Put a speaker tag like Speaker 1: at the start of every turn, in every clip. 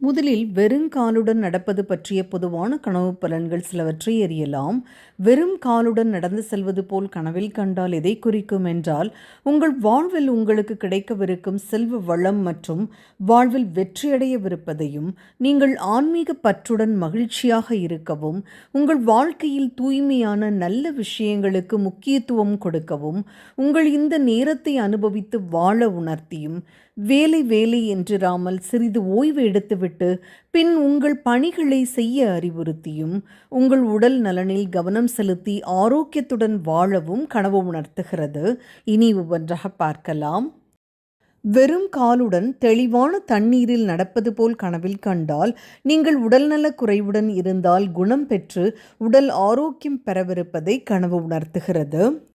Speaker 1: முதலில் வெறுங்காலுடன் நடப்பது பற்றிய பொதுவான கனவு பலன்கள் சிலவற்றை அறியலாம் வெறும் காலுடன் நடந்து செல்வது போல் கனவில் கண்டால் எதை குறிக்கும் என்றால் உங்கள் வாழ்வில் உங்களுக்கு கிடைக்கவிருக்கும் செல்வ வளம் மற்றும் வாழ்வில் வெற்றியடையவிருப்பதையும் நீங்கள் ஆன்மீக பற்றுடன் மகிழ்ச்சியாக இருக்கவும் உங்கள் வாழ்க்கையில் தூய்மையான நல்ல விஷயங்களுக்கு முக்கியத்துவம் கொடுக்கவும் உங்கள் இந்த நேரத்தை அனுபவித்து வாழ உணர்த்தியும் வேலை வேலை என்றிராமல் சிறிது ஓய்வு எடுத்துவிட்டு பின் உங்கள் பணிகளை செய்ய அறிவுறுத்தியும் உங்கள் உடல் நலனில் கவனம் செலுத்தி ஆரோக்கியத்துடன் வாழவும் கனவு உணர்த்துகிறது. இனி ஒவ்வொன்றாக பார்க்கலாம். வெறும் காலுடன் தெளிவான தண்ணீரில் நடப்பது போல் கனவில் கண்டால் நீங்கள் உடல்நலக் குறைவுடன் இருந்தால் குணம் பெற்று உடல் ஆரோக்கியம் பெறவிருப்பதை கனவு உணர்த்துகிறது.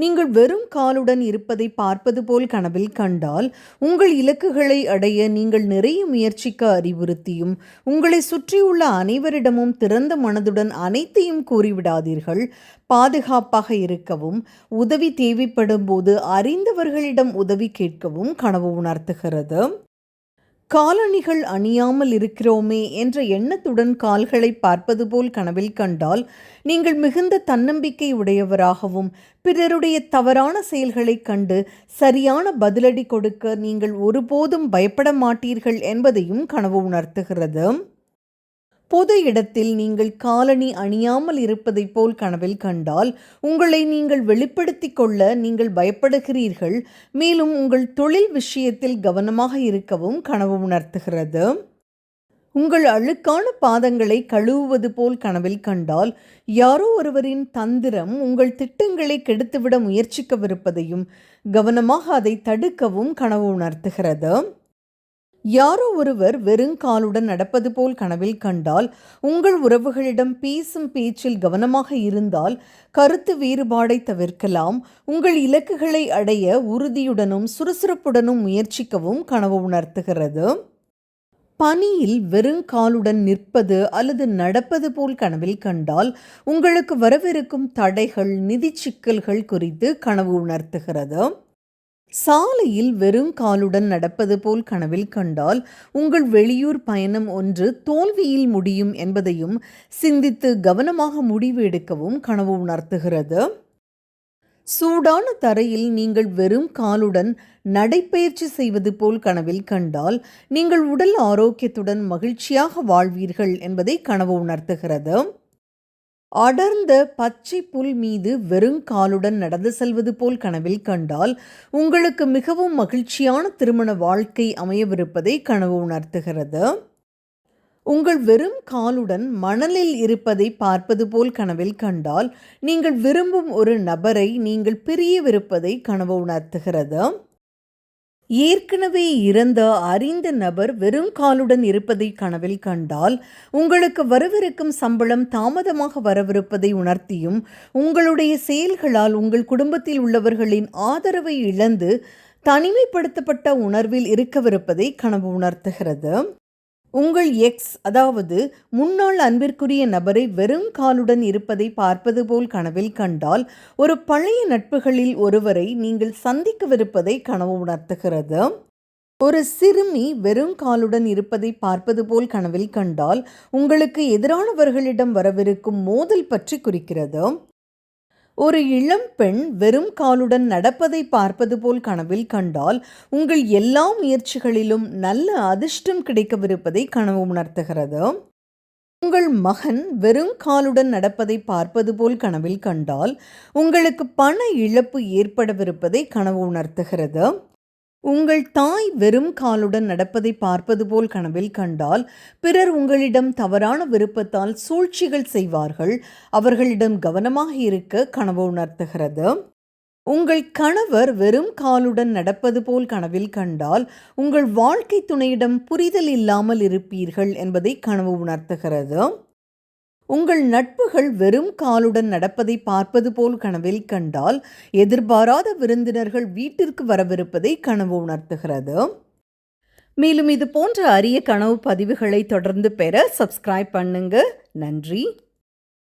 Speaker 1: நீங்கள் வெறும் காலுடன் இருப்பதை பார்ப்பது போல் கனவில் கண்டால் உங்கள் இலக்குகளை அடைய நீங்கள் நிறைய முயற்சிக்க அறிவுறுத்தியும் உங்களை சுற்றியுள்ள அனைவரிடமும் திறந்த மனதுடன் அனைத்தையும் கூறிவிடாதீர்கள். பாதுகாப்பாக இருக்கவும் உதவி தேவைப்படும் போது அறிந்தவர்களிடம் உதவி கேட்கவும் கனவு உணர்த்துகிறது. காலணிகள் அணியாமல் இருக்கிறோமே என்ற எண்ணத்துடன் கால்களை பார்ப்பது போல் கனவில் கண்டால் நீங்கள் மிகுந்த தன்னம்பிக்கை உடையவராகவும் பிறருடைய தவறான செயல்களைக் கண்டு சரியான பதிலடி கொடுக்க நீங்கள் ஒருபோதும் பயப்பட மாட்டீர்கள் என்பதையும் கனவு உணர்த்துகிறது. பொது இடத்தில் நீங்கள் காலணி அணியாமல் இருப்பதைப் போல் கனவில் கண்டால் உங்களை நீங்கள் வெளிப்படுத்திக் கொள்ள நீங்கள் பயப்படுகிறீர்கள். மேலும் உங்கள் தொழில் விஷயத்தில் கவனமாக இருக்கவும் கனவு உணர்த்துகிறது. உங்கள் அழுக்கான பாதங்களை கழுவுவது போல் கனவில் கண்டால் யாரோ ஒருவரின் தந்திரம் உங்கள் திட்டங்களை கெடுத்துவிட முயற்சிக்கவிருப்பதையும் கவனமாக அதை தடுக்கவும் கனவு உணர்த்துகிறது. யாரோ ஒருவர் வெறுங்காலுடன் நடப்பது போல் கனவில் கண்டால் உங்கள் உறவுகளிடம் பேசும் பேச்சில் கவனமாக இருந்தால் கருத்து வேறுபாடை தவிர்க்கலாம் உங்கள் இலக்குகளை அடைய உறுதியுடனும் சுறுசுறுப்புடனும் முயற்சிக்கவும் கனவு உணர்த்துகிறது. பனியில் வெறுங்காலுடன் நிற்பது அல்லது நடப்பது போல் கனவில் கண்டால் உங்களுக்கு வரவிருக்கும் தடைகள் நிதி சிக்கல்கள் குறித்து கனவு உணர்த்துகிறது. சாலையில் வெறும் காலுடன் நடப்பது போல் கனவில் கண்டால் உங்கள் வெளியூர் பயணம் ஒன்று தோல்வியில் முடியும் என்பதையும் சிந்தித்து கவனமாக முடிவு எடுக்கவும் கனவு உணர்த்துகிறது. சூடான தரையில் நீங்கள் வெறும் காலுடன் நடைப்பயிற்சி செய்வது போல் கனவில் கண்டால் நீங்கள் உடல் ஆரோக்கியத்துடன் மகிழ்ச்சியாக வாழ்வீர்கள் என்பதை கனவு உணர்த்துகிறது. அடர்ந்த பச்சை புல் மீது வெறுங்காலுடன் நடந்து செல்வது போல் கனவில் கண்டால் உங்களுக்கு மிகவும் மகிழ்ச்சியான திருமண வாழ்க்கை அமையவிருப்பதை கனவு உணர்த்துகிறது. உங்கள் வெறும் காலுடன் மணலில் இருப்பதை பார்ப்பது போல் கனவில் கண்டால் நீங்கள் விரும்பும் ஒரு நபரை நீங்கள் பிரியவிருப்பதை கனவு உணர்த்துகிறது. ஏற்கனவே இறந்த அறிந்த நபர் வெறும் காலுடன் இருப்பதை கனவில் கண்டால் உங்களுக்கு வரவிருக்கும் சம்பளம் தாமதமாக வரவிருப்பதை உணர்த்தியும் உங்களுடைய செயல்களால் உங்கள் குடும்பத்தில் உள்ளவர்களின் ஆதரவை இழந்து தனிமைப்படுத்தப்பட்ட உணர்வில் இருக்கவிருப்பதை கனவு உணர்த்துகிறது. உங்கள் எக்ஸ் அதாவது முன்னாள் அன்பிற்குரிய நபரை வெறும் காலுடன் இருப்பதை பார்ப்பது போல் கனவில் கண்டால் ஒரு பழைய நட்புகளில் ஒருவரை நீங்கள் சந்திக்கவிருப்பதை கனவு உணர்த்துகிறது. ஒரு சிறுமி வெறும் காலுடன் இருப்பதை பார்ப்பது போல் கனவில் கண்டால் உங்களுக்கு எதிரானவர்களிடம் வரவிருக்கும் மோதல் பற்றி குறிக்கிறது. ஒரு இளம் பெண் வெறும் காலுடன் நடப்பதை பார்ப்பது போல் கனவில் கண்டால் உங்கள் எல்லா முயற்சிகளிலும் நல்ல அதிர்ஷ்டம் கிடைக்கவிருப்பதை கனவு உணர்த்துகிறது. உங்கள் மகன் வெறும் காலுடன் நடப்பதை பார்ப்பது போல் கனவில் கண்டால் உங்களுக்கு பண இழப்பு ஏற்படவிருப்பதை கனவு உணர்த்துகிறது. உங்கள் தாய் வெறும் காலுடன் நடப்பதை பார்ப்பது போல் கனவில் கண்டால் பிறர் உங்களிடம் தவறான விருப்பத்தால் சூழ்ச்சிகள் செய்வார்கள். அவர்களிடம் கவனமாக இருக்க கனவு உணர்த்துகிறது. உங்கள் கணவர் வெறும் காலுடன் நடப்பது போல் கனவில் கண்டால் உங்கள் வாழ்க்கை துணையிடம் புரிதல் இல்லாமல் இருப்பீர்கள் என்பதை கனவு உணர்த்துகிறது. உங்கள் நட்புகள் வெறும் காலுடன் நடப்பதை பார்ப்பது போல் கனவில் கண்டால் எதிர்பாராத விருந்தினர்கள் வீட்டிற்கு வரவிருப்பதை கனவு உணர்த்துகிறது. மேலும் இது போன்ற அரிய கனவு பதிவுகளை தொடர்ந்து பெற சப்ஸ்கிரைப் பண்ணுங்க. நன்றி.